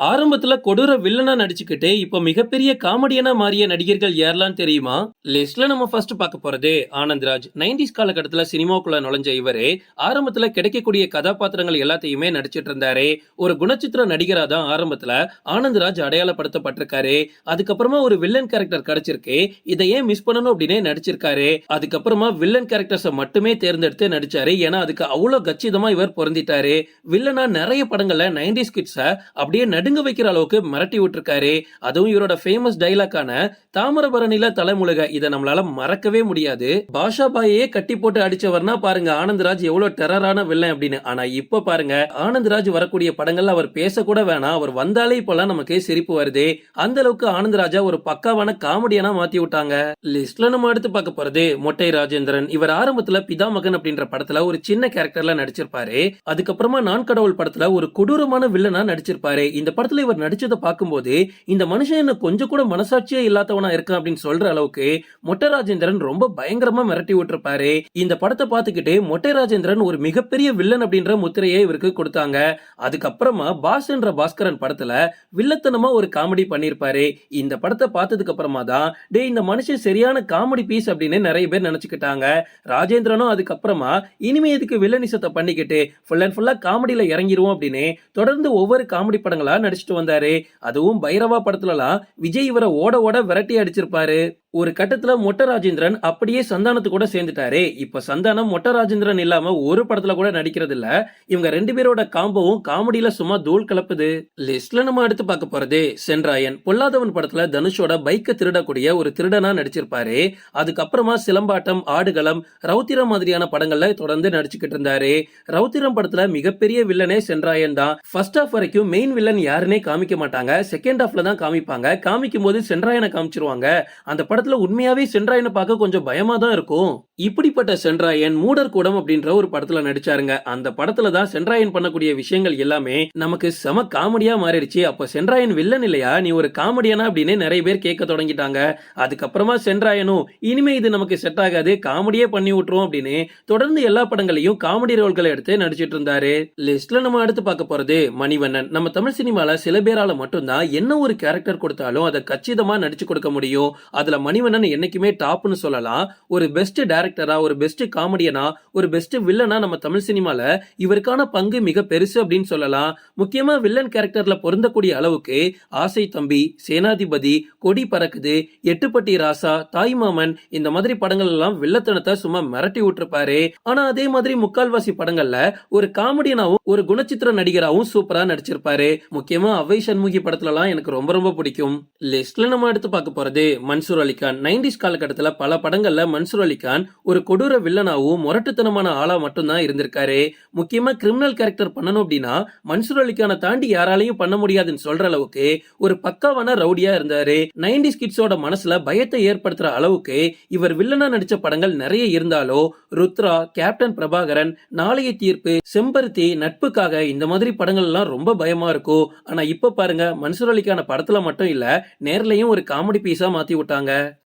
ஆரம்பத்துல கொடூர வில்லனா நடிச்சுக்கிட்டு இப்ப மிகப்பெரிய காமெடியனா மாறிய நடிகர்கள் யாரெல்லாம் தெரியுமா? லிஸ்ட்ல நம்ம ஃபர்ஸ்ட் பார்க்க போறது ஆனந்த்ராஜ் நைன்டிஸ் காலகட்டத்துல சினிமாக்குள்ள நுழைஞ்ச இவரு ஆரம்பத்துல கிடைக்கக்கூடிய கதாபாத்திரங்கள் எல்லாத்தையுமே நடிச்சிட்டு இருந்தாரு. ஒரு குணச்சித்திர நடிகரா தான் ஆரம்பத்துல ஆனந்த்ராஜ் அடையாளப்படுத்தப்பட்டிருக்காரு. அதுக்கப்புறமா ஒரு வில்லன் கேரக்டர் கிடைச்சிருக்கு. இதை ஏன் மிஸ் பண்ணணும் அப்படின்னே நடிச்சிருக்காரு. அதுக்கப்புறமா வில்லன் கேரக்டர்ஸை மட்டுமே தேர்ந்தெடுத்து நடிச்சாரு. ஏன்னா அதுக்கு அவ்வளவு கச்சிதமா இவர் பொருந்திட்டாரு. வில்லனா நிறைய படங்கள்ல நைன்டிஸ் கிட்ஸ அப்படியே நடுங்க வைக்கிற அளவுக்கு மிரட்டி விட்டுருக்காரு. அதுவும் இவரோட ஃபேமஸ் டைலாக்கான தாமிரபரணில தலைமுழுக. இதை நம்மளால மறக்கவே முடியாது. பாஷா பாயே கட்டி போட்டு அடிச்சவர்னா பாருங்க ஆனந்த்ராஜ் எவ்வளவு டெரரான வில்லன் அப்படின்னு. ஆனா இப்ப பாருங்க ஆனந்த்ராஜ் வரக்கூடிய படங்கள்ல அவர் பேசக்கூட வேணாம். அவர் வந்தாலே இப்பெல்லாம் நமக்கு சிரிப்பு வருது. அந்த அளவுக்கு ஆனந்த்ராஜா ஒரு பக்காவான காமெடியனா மாத்தி விட்டாங்க. லிஸ்ட்ல நம்ம எடுத்து பார்க்க போறது மொட்டை ராஜேந்திரன். இவர் ஆரம்பத்துல பிதாமகன் அப்படின்ற படத்துல ஒரு சின்ன கேரக்டர்ல நடிச்சிருப்பாரு. அதுக்கப்புறமா நான் கடவுள் படத்துல ஒரு கொடூரமான வில்லனா நடிச்சிருப்பாரு. இந்த படத்துல இவர் நடிச்சதை பார்க்கும்போது இந்த மனுஷன் என்ன கொஞ்சம் கூட மனசாட்சியே இல்லாதவனா இருக்கான் அப்படின்னு சொல்ற அளவுக்கு மொட்டை ராஜேந்திரன் ரொம்ப பயங்கரமா மிரட்டி விட்டுருப்பாரு. இந்த படத்தை பார்த்துக்கிட்டு மொட்டை ராஜேந்திரன் ஒரு மிகப்பெரிய வில்லன் அப்படின்ற முத்திரையை இவருக்கு கொடுத்தாங்க. அதுக்கப்புறமா பாஸ் என்ற பாஸ்கரன் படத்துல வில்லத்தனமா ஒரு காமெடி பண்ணிருப்பாரு. இந்த படத்தை பார்த்ததுக்கு அப்புறமா தான் டே இந்த மனுஷன் சரியான காமெடி பீஸ் அப்படின்னு நிறைய பேர் நினைச்சுக்கிட்டாங்க. ராஜேந்திரனும் அதுக்கப்புறமா இனிமே இதுக்கு வில்லனிசத்தை பண்ணிக்கிட்டு ஃபுல் அண்ட் ஃபுல்லா காமெடியில இறங்கிடுவோம் அப்படின்னு தொடர்ந்து ஒவ்வொரு காமெடி படங்களா நடிச்சிட்டு வந்தாரு. அதுவும் பைரவா படத்துலலாம் விஜய் இவரை ஓட ஓட விரட்டி அடிச்சிருப்பாரு. ஒரு கட்டத்துல மொட்டை ராஜேந்திரன் அப்படியே சந்தானத்து கூட சேர்ந்துட்டாரு. இப்ப சந்தானம் மொட்டை ராஜேந்திரன் இல்லாம ஒரு படத்துல கூட நடிக்கிறது இல்ல இவங்க ரெண்டு பேரோட காம்பவும் காமெடியில சும்மா தூள் கலப்புது. லிஸ்ட்ல நம்ம அடுத்து பார்க்க போறது சென்ராயன் பொல்லாதவன் படத்துல தனுஷோட பைக்கை திருடக்கூடிய ஒரு திருடனா நடிச்சிருப்பாரு. அதுக்கப்புறமா சிலம்பாட்டம் ஆடுகளம் ரவுத்திரம் மாதிரியான படங்கள்ல தொடர்ந்து நடிச்சுக்கிட்டு இருந்தாரு. ரவுத்திரம் படத்துல மிகப்பெரிய வில்லனே சென்ராயன் தான். ஃபர்ஸ்ட் ஹாஃப் வரைக்கும் மெயின் வில்லன் யாருன்னே காமிக்க மாட்டாங்க. செகண்ட் ஹாஃப்ல தான் காமிப்பாங்க. காமிக்கும் போது சென்ராயனை காமிச்சிருவாங்க. அந்த படம் படத்துல உண்மையாவே சென்ட்ராயனை பார்க்க கொஞ்சம் பயமா தான் இருக்கும். இப்படிப்பட்ட சென்ட்ராயன் மூடர் கூடம் அப்படின்ற ஒரு படத்துல நடிச்சாருங்க. அந்த படத்துல தான் சென்ட்ராயன் பண்ணக்கூடிய விஷயங்கள் எல்லாமே நமக்கு செம காமெடியா மாறிடுச்சு. அப்ப சென்ட்ராயன் வில்லன் இல்லையா? நீ ஒரு காமெடியானா அப்படின்னு நிறைய பேர் கேட்க தொடங்கிட்டாங்க. அதுக்கப்புறமா சென்ட்ராயனும் இனிமே இது நமக்கு செட் ஆகாது காமெடியே பண்ணி விட்டுரும் அப்படின்னு தொடர்ந்து எல்லா படங்களையும் காமெடி ரோல்களை எடுத்து நடிச்சிட்டு இருந்தாரு. லிஸ்ட்ல நம்ம அடுத்து பார்க்க போறது மணிவண்ணன். நம்ம தமிழ் சினிமால சில பேரால மட்டும்தான் என்ன ஒரு கேரக்டர் கொடுத்தாலும் அதை கச்சிதமா நடிச்சு கொடுக்க முடியும். அதுல மணிவண்ணன் என்னைக்குமே டாப்னு சொல்லலாம். ஒரு பெஸ்ட் டைரக்டரா ஒரு பெஸ்ட் காமெடியனா ஒரு பெஸ்ட் வில்லனா நம்ம தமிழ் சினிமால இவருக்கான பங்கு மிக பெருசு அப்படின்னு சொல்லலாம். முக்கியமா வில்லன் கேரக்டர்ல பொருந்தக்கூடிய அளவுக்கு ஆசை தம்பி சேனாதிபதி கொடி பறக்குது எட்டுப்பட்டி ராசா தாய்மாமன் இந்த மாதிரி படங்கள் எல்லாம் வில்லத்தனத்தை சும்மா மிரட்டி விட்டுருப்பாரு. ஆனா அதே மாதிரி முக்கால்வாசி படங்கள்ல ஒரு காமெடியனாவும் ஒரு குணச்சித்திர நடிகராகவும் சூப்பரா நடிச்சிருப்பாரு. முக்கியமா அவை சண்முகி படத்துல எனக்கு ரொம்ப ரொம்ப பிடிக்கும். லிஸ்ட்ல நம்ம எடுத்து பார்க்க போறது மன்சூர் அலி அலிகான் நைன்டிஸ் காலகட்டத்தில் பல படங்களில் மன்சூர் அலிகான் ஒரு கொடூர வில்லனாவும் முரட்டுத்தனமான ஆளாக மட்டும்தான் இருந்திருக்காரு. முக்கியமாக கிரிமினல் கேரக்டர் பண்ணணும் அப்படின்னா மன்சூர் அலிகானை தாண்டி யாராலையும் பண்ண முடியாதுன்னு சொல்ற அளவுக்கு ஒரு பக்காவான ரவுடியா இருந்தாரு. நைன்டிஸ் கிட்ஸோட மனசுல பயத்தை ஏற்படுத்துற அளவுக்கு இவர் வில்லனா நடிச்ச படங்கள் நிறைய இருந்தாலோ ருத்ரா கேப்டன் பிரபாகரன் நாளைய தீர்ப்பு செம்பருத்தி நட்புக்காக இந்த மாதிரி படங்கள் எல்லாம் ரொம்ப பயமா இருக்கும். ஆனா இப்ப பாருங்க மன்சூர் அலிக்கான படத்துல மட்டும் இல்ல நேர்லயும் ஒரு காமெடி பீஸா மாத்தி விட்டாங்க.